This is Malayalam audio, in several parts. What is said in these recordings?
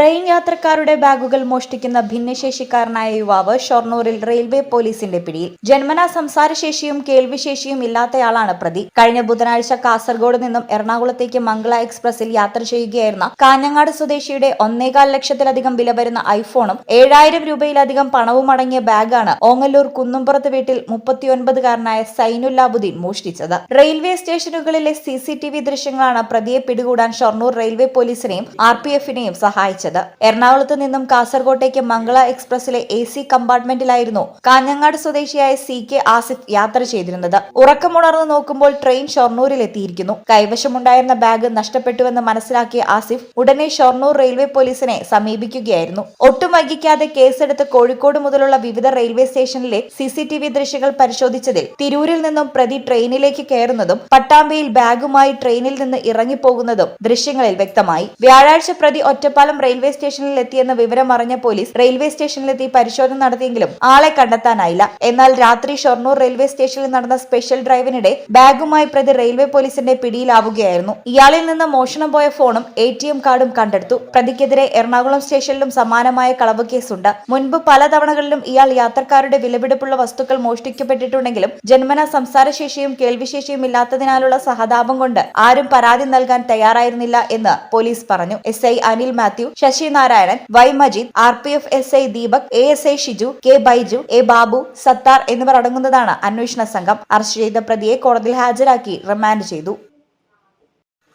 ട്രെയിൻ യാത്രക്കാരുടെ ബാഗുകൾ മോഷ്ടിക്കുന്ന ഭിന്നശേഷിക്കാരനായ യുവാവ് ഷൊർണൂരിൽ റെയിൽവേ പോലീസിന്റെ പിടിയിൽ. ജന്മനാ സംസാരശേഷിയും കേൾവിശേഷിയും ഇല്ലാത്തയാളാണ് പ്രതി. കഴിഞ്ഞ ബുധനാഴ്ച കാസർഗോഡ് നിന്നും എറണാകുളത്തേക്ക് മംഗള എക്സ്പ്രസിൽ യാത്ര ചെയ്യുകയായിരുന്ന കാഞ്ഞങ്ങാട് സ്വദേശിയുടെ ഒന്നേകാൽ ലക്ഷത്തിലധികം വില വരുന്ന ഐഫോണും ഏഴായിരം രൂപയിലധികം പണവും അടങ്ങിയ ബാഗാണ് ഓങ്ങല്ലൂർ കുന്നുംപുറത്ത് വീട്ടിൽ മുപ്പത്തിയൊൻപതുകാരനായ സൈനുല്ലാബുദ്ദീൻ മോഷ്ടിച്ചത്. റെയിൽവേ സ്റ്റേഷനുകളിലെ സിസിടിവി ദൃശ്യങ്ങളാണ് പ്രതിയെ പിടികൂടാൻ ഷൊർണൂർ റെയിൽവേ പോലീസിനെയും ആർ പി എഫിനെയും സഹായിച്ചത്. എറണാകുളത്ത് നിന്നും കാസർകോട്ടേക്ക് മംഗള എക്സ്പ്രസിലെ എ സി കമ്പാർട്ട്മെന്റിലായിരുന്നു കാഞ്ഞങ്ങാട് സ്വദേശിയായ സി കെ ആസിഫ് യാത്ര ചെയ്തിരുന്നത്. ഉറക്കമുണർന്നു നോക്കുമ്പോൾ ട്രെയിൻ ഷൊർണൂരിൽ എത്തിയിരിക്കുന്നു കൈവശമുണ്ടായിരുന്ന ബാഗ് നഷ്ടപ്പെട്ടുവെന്ന് മനസ്സിലാക്കിയ ആസിഫ് ഉടനെ ഷൊർണൂർ റെയിൽവേ പോലീസിനെ സമീപിക്കുകയായിരുന്നു. ഒട്ടും വൈകിക്കാതെ കേസെടുത്ത് കോഴിക്കോട് മുതലുള്ള വിവിധ റെയിൽവേ സ്റ്റേഷനിലെ സിസിടിവി ദൃശ്യങ്ങൾ പരിശോധിച്ചതിൽ തിരൂരിൽ നിന്നും പ്രതി ട്രെയിനിലേക്ക് കയറുന്നതും പട്ടാമ്പയിൽ ബാഗുമായി ട്രെയിനിൽ നിന്ന് ഇറങ്ങിപ്പോകുന്നതും ദൃശ്യങ്ങളിൽ വ്യക്തമായി. വ്യാഴാഴ്ച പ്രതി ഒറ്റപ്പാലം റെയിൽവേ സ്റ്റേഷനിൽ എത്തിയെന്ന വിവരം അറിഞ്ഞ പോലീസ് റെയിൽവേ സ്റ്റേഷനിലെത്തി പരിശോധന നടത്തിയെങ്കിലും ആളെ കണ്ടെത്താനായില്ല. എന്നാൽ രാത്രി ഷൊർണൂർ റെയിൽവേ സ്റ്റേഷനിൽ നടന്ന സ്പെഷ്യൽ ഡ്രൈവിനിടെ ബാഗുമായി പ്രതി റെയിൽവേ പോലീസിന്റെ പിടിയിലാവുകയായിരുന്നു. ഇയാളിൽ നിന്ന് മോഷണം പോയ ഫോണും എ കാർഡും കണ്ടെടുത്തു. പ്രതിക്കെതിരെ എറണാകുളം സ്റ്റേഷനിലും സമാനമായ കളവ് കേസുണ്ട്. മുൻപ് പല തവണകളിലും ഇയാൾ യാത്രക്കാരുടെ വിലപിടിപ്പുള്ള വസ്തുക്കൾ മോഷ്ടിക്കപ്പെട്ടിട്ടുണ്ടെങ്കിലും ജന്മന സംസാരശേഷിയും കേൾവിശേഷിയും ഇല്ലാത്തതിനാലുള്ള സഹതാപം കൊണ്ട് ആരും പരാതി നൽകാൻ തയ്യാറായിരുന്നില്ല എന്ന് പോലീസ് പറഞ്ഞു. S Anil Mathew Sasi Narayanan Y Majeed R P F S I Deepak A S I Shiju K Baiju A Babu Sathar എന്നിവർ അടങ്ങുന്നതാണ് അന്വേഷണ സംഘം. അറസ്റ്റ് ചെയ്ത പ്രതിയെ കോടതിയിൽ ഹാജരാക്കി റിമാൻഡ് ചെയ്തു.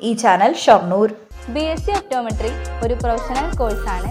ഈ channel Shoranur. B S C optometry ഒരു പ്രൊഫഷണൽ കോഴ്സാണ്.